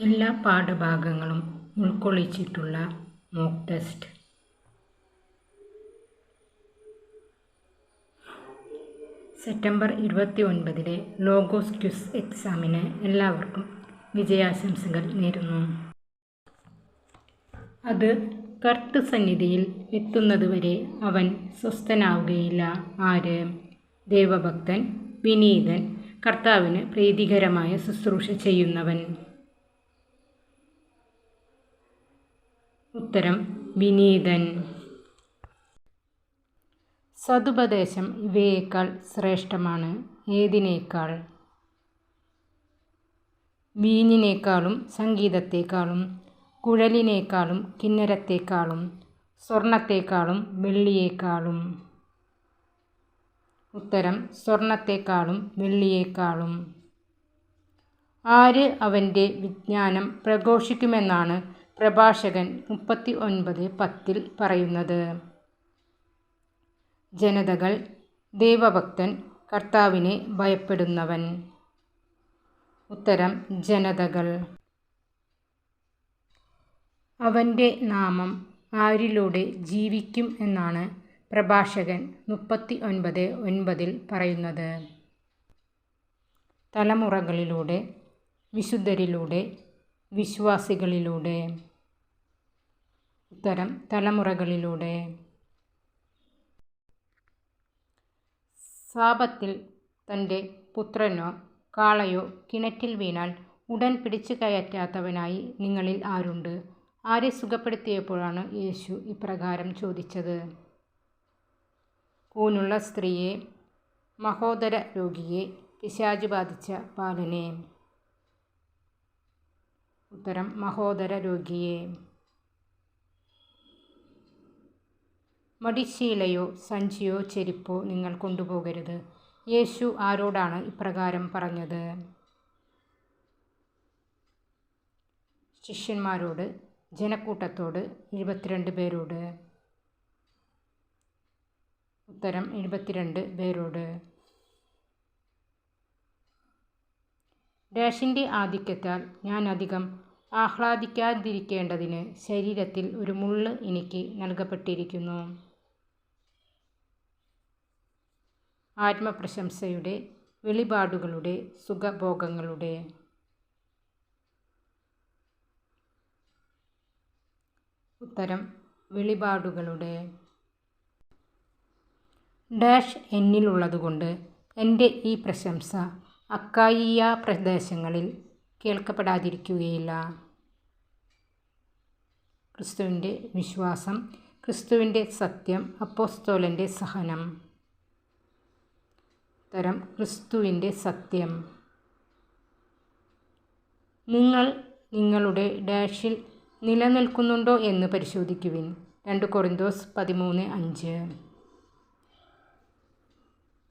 എല്ലാ പാഠഭാഗങ്ങളും ഉൾക്കൊള്ളിച്ചിട്ടുള്ള മോക്ക് ടെസ്റ്റ് സെപ്റ്റംബർ ഇരുപത്തി ഒൻപതിലെ ലോഗോസ് ക്യുസ് എക്സാമിന് എല്ലാവർക്കും വിജയാശംസകൾ നേരുന്നു. അത് കർത്തൃസന്നിധിയിൽ എത്തുന്നതുവരെ അവൻ സ്വസ്ഥനാവുകയില്ല. ആര്? ദൈവഭക്തൻ വിനീതൻ കർത്താവിന് പ്രീതികരമായ ശുശ്രൂഷ ചെയ്യുന്നവൻ. ഉത്തരം വിനീതൻ. സതുപദേശം ഇവയേക്കാൾ ശ്രേഷ്ഠമാണ്. ഏതിനേക്കാൾ? വീഞ്ഞിനേക്കാളും സംഗീതത്തേക്കാളും കുഴലിനേക്കാളും കിന്നരത്തേക്കാളും സ്വർണത്തേക്കാളും വെള്ളിയേക്കാളും. ഉത്തരം സ്വർണത്തേക്കാളും വെള്ളിയേക്കാളും. ആര് അവന്റെ വിജ്ഞാനം പ്രഘോഷിക്കുമെന്നാണ് പ്രഭാഷകൻ മുപ്പത്തി ഒൻപത് പത്തിൽ പറയുന്നത്. ജനതകൾ ദൈവഭക്തൻ കർത്താവിനെ ഭയപ്പെടുന്നവൻ. ഉത്തരം ജനതകൾ. അവന്റെ നാമം ആരിലൂടെ ജീവിക്കും എന്നാണ് പ്രഭാഷകൻ മുപ്പത്തി ഒൻപത് ഒൻപതിൽ പറയുന്നത്. തലമുറകളിലൂടെ വിശുദ്ധരിലൂടെ വിശ്വാസികളിലൂടെ ഉത്തരം തലമുറകളിലൂടെ. സാപത്തിൽ തന്റെ പുത്രനോ കാളയോ കിണറ്റിൽ വീണാൽ ഉടൻ പിടിച്ചു കയറ്റാത്തവനായി നിങ്ങളിൽ ആരുണ്ട്? ആരെ സുഖപ്പെടുത്തിയപ്പോഴാണ് യേശു ഇപ്രകാരം ചോദിച്ചത്? കൂനുള്ള സ്ത്രീയെ മഹോദര രോഗിയെ പിശാചു ബാധിച്ച ബാലനെ. ഉത്തരം മഹോദര രോഗിയെ. മടിശീലയോ സഞ്ചിയോ ചെരിപ്പോ നിങ്ങൾ കൊണ്ടുപോകരുത്. യേശു ആരോടാണ് ഇപ്രകാരം പറഞ്ഞത്? ശിഷ്യന്മാരോട് ജനക്കൂട്ടത്തോട് എഴുപത്തിരണ്ട് പേരോട്. ഉത്തരം എഴുപത്തിരണ്ട് പേരോട്. ഡാഷിന്റെ ആധിക്യത്താൽ ഞാൻ അധികം ആഹ്ലാദിക്കാതിരിക്കേണ്ടതിന് ശരീരത്തിൽ ഒരു മുള്ള് എനിക്ക് നൽകപ്പെട്ടിരിക്കുന്നു. ആത്മപ്രശംസയുടെ വെളിപാടുകളുടെ സുഖഭോഗങ്ങളുടെ ഉത്തരം വെളിപാടുകളുടെ. ഡാഷ് എന്നിലുള്ളതുകൊണ്ട് എന്റെ ഈ പ്രശംസ അക്കായിയ പ്രദേശങ്ങളിൽ കേൾക്കപ്പെടാതിരിക്കുകയില്ല. ക്രിസ്തുവിന്റെ വിശ്വാസം ക്രിസ്തുവിന്റെ സത്യം അപ്പോസ്തോലന്റെ സഹനം. തരം ക്രിസ്തുവിന്റെ സത്യം. നിങ്ങൾ നിങ്ങളുടെ ഡാഷിൽ നിലനിൽക്കുന്നുണ്ടോ എന്ന് പരിശോധിക്കുവിൻ. രണ്ട് കൊറിന്തോസ് പതിമൂന്ന് അഞ്ച്.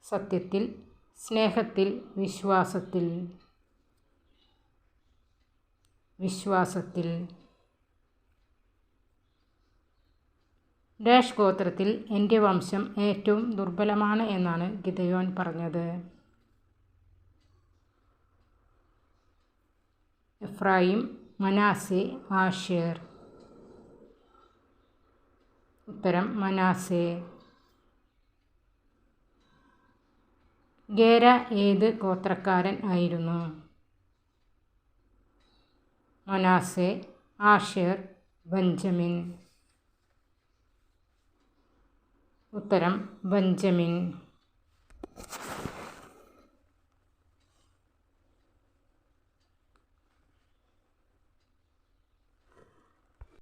സത്യത്തിൽ സ്നേഹത്തിൽ വിശ്വാസത്തിൽ. വിശ്വാസത്തിൽ. ഡാഷ് ഗോത്രത്തിൽ എന്റെ വംശം ഏറ്റവും ദുർബലമാണ് എന്നാണ് ഗിതയോൻ പറഞ്ഞത്. എഫ്രായിം മനാസെ ആഷേർ ഉത്തരം മനാസെ. ഗേര ഏത് ഗോത്രക്കാരൻ ആയിരുന്നു? Manasseh Asher Benjamin. ഉത്തരം ബെഞ്ചമിൻ.